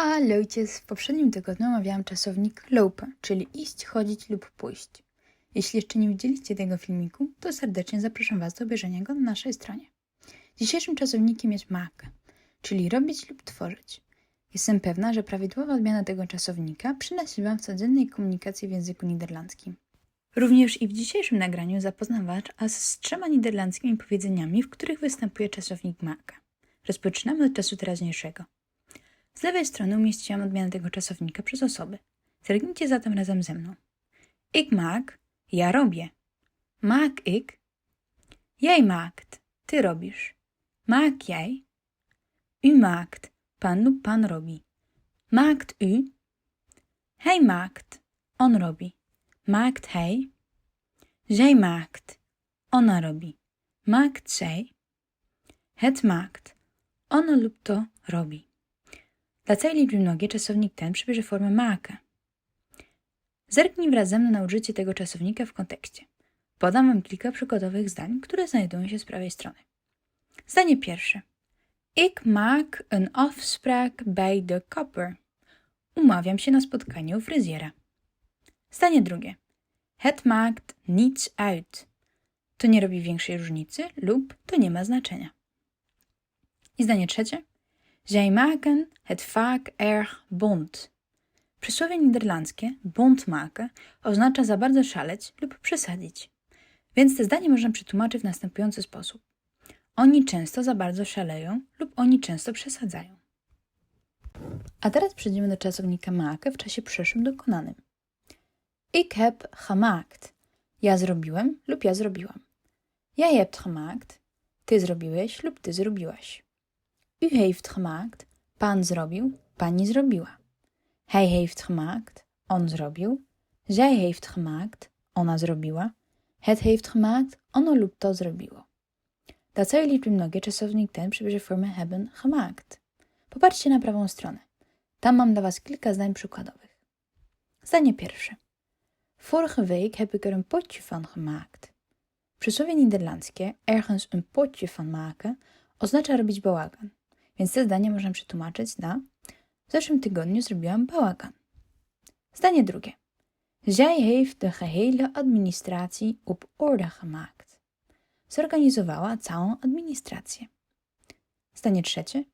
Hallocies, w poprzednim tygodniu omawiałam czasownik lopen, czyli iść, chodzić lub pójść. Jeśli jeszcze nie widzieliście tego filmiku, to serdecznie zapraszam Was do obejrzenia go na naszej stronie. Dzisiejszym czasownikiem jest maken, czyli robić lub tworzyć. Jestem pewna, że prawidłowa odmiana tego czasownika przynosi Wam w codziennej komunikacji w języku niderlandzkim. Również i w dzisiejszym nagraniu zapoznam Was z trzema niderlandzkimi powiedzeniami, w których występuje czasownik maken. Rozpoczynamy od czasu teraźniejszego. Z lewej strony umieściłam odmianę tego czasownika przez osoby. Zerknijcie zatem razem ze mną. Ik maak, ja robię. Maak ik, jij maakt, ty robisz. Maak jij, u maakt, pan lub pan robi. Maakt u, hij maakt, on robi. Maakt hij, zij maakt, ona robi. Maakt zij, het maakt, ono lub to robi. Dla całej liczby mnogiej czasownik ten przybierze formę maken. Zerknij wraz ze mną na użycie tego czasownika w kontekście. Podam Wam kilka przykładowych zdań, które znajdują się z prawej strony. Zdanie pierwsze. Ik maak een afspraak bij de kapper. Umawiam się na spotkanie u fryzjera. Zdanie drugie. Het maakt niets uit. To nie robi większej różnicy lub to nie ma znaczenia. I zdanie trzecie. Zij maken het vaak erg bont. Przysłowie niderlandzkie bont maken oznacza za bardzo szaleć lub przesadzić. Więc te zdanie można przetłumaczyć w następujący sposób. Oni często za bardzo szaleją lub oni często przesadzają. A teraz przejdziemy do czasownika maken w czasie przyszłym dokonanym. Ik heb gemaakt. Ja zrobiłem lub ja zrobiłam. Jij hebt gemaakt. Ty zrobiłeś lub ty zrobiłaś. U heeft gemaakt. Pan zrobił, pani zrobiła. Hij heeft gemaakt. On zrobił. Zij heeft gemaakt. Ona zrobiła. Het heeft gemaakt. Ono lub to zrobiło. Dla całej liczby mnogiej czasownik ten przybierze formę hebben gemaakt. Popatrzcie na prawą stronę. Tam mam dla Was kilka zdań przykładowych. Zdanie pierwsze. Vorige week heb ik er een potje van gemaakt. Przysłowie niderlandzkie ergens een potje van maken oznacza robić bałagan. Więc te zdanie można przetłumaczyć na w zeszłym tygodniu zrobiłam bałagan. Zdanie drugie. Zij heeft de gehele administratie op orde gemaakt. Zorganizowała całą administrację. Zdanie trzecie.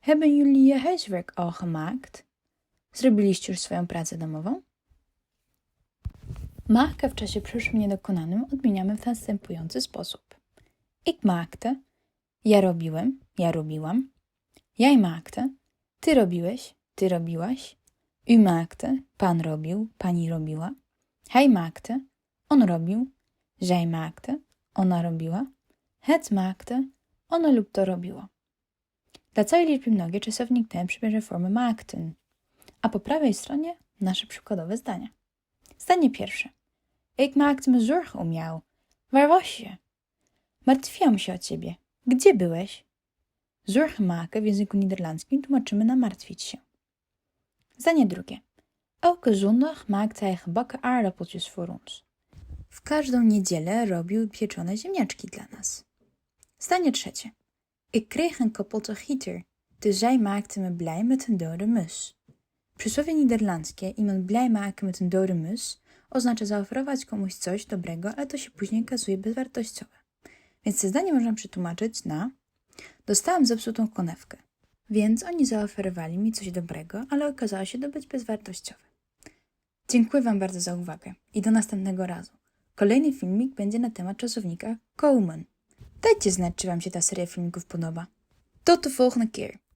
Hebben jullie je huiswerk al gemaakt? Zrobiliście już swoją pracę domową? Maken w czasie przyszłym niedokonanym odmieniamy w następujący sposób. Ik maakte, ja robiłem, ja robiłam. Jij maakte, ty robiłeś, ty robiłaś. U maakte, pan robił, pani robiła. Hij maakte, on robił. Zij maakte, ona robiła. Het maakte, ono lub to robiło. Dla całej liczby mnogiej czasownik ten przybierze formę maakten. A po prawej stronie nasze przykładowe zdania. Zdanie pierwsze. Ik maakte me zorgen om jou. Waar was je? Martwiłam się o ciebie. Gdzie byłeś? Zorgen maken w języku niderlandzkim tłumaczymy na martwić się. Zdanie drugie. Elke zondag maakte hij gebakken aardappeltjes voor ons. W każdą niedzielę robił pieczone ziemniaczki dla nas. Zdanie trzecie. Ik kreeg een kapotte gieter, dus zij maakte me blij met een dode mus. Przysłowie niderlandzkie iemand blij maken met een dode mus oznacza zaoferować komuś coś dobrego, ale to się później okazuje bezwartościowe. Więc to zdanie można przetłumaczyć na Dostałam zepsutą konewkę, więc oni zaoferowali mi coś dobrego, ale okazało się to być bezwartościowe. Dziękuję Wam bardzo za uwagę i do następnego razu. Kolejny filmik będzie na temat czasownika komen. Dajcie znać, czy Wam się ta seria filmików podoba. Tot de volgende keer.